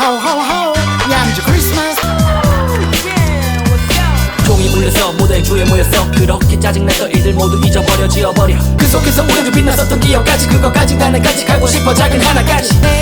호호호 양주 크리스마스 종이 울려서 무대 주에 모였어. 그렇게 짜증났던 일들 모두 잊어버려 지워버려. 그 속에서 우리도 빛났었던 기억까지 그것까지 나는 간직하고 싶어 작은 하나까지. 내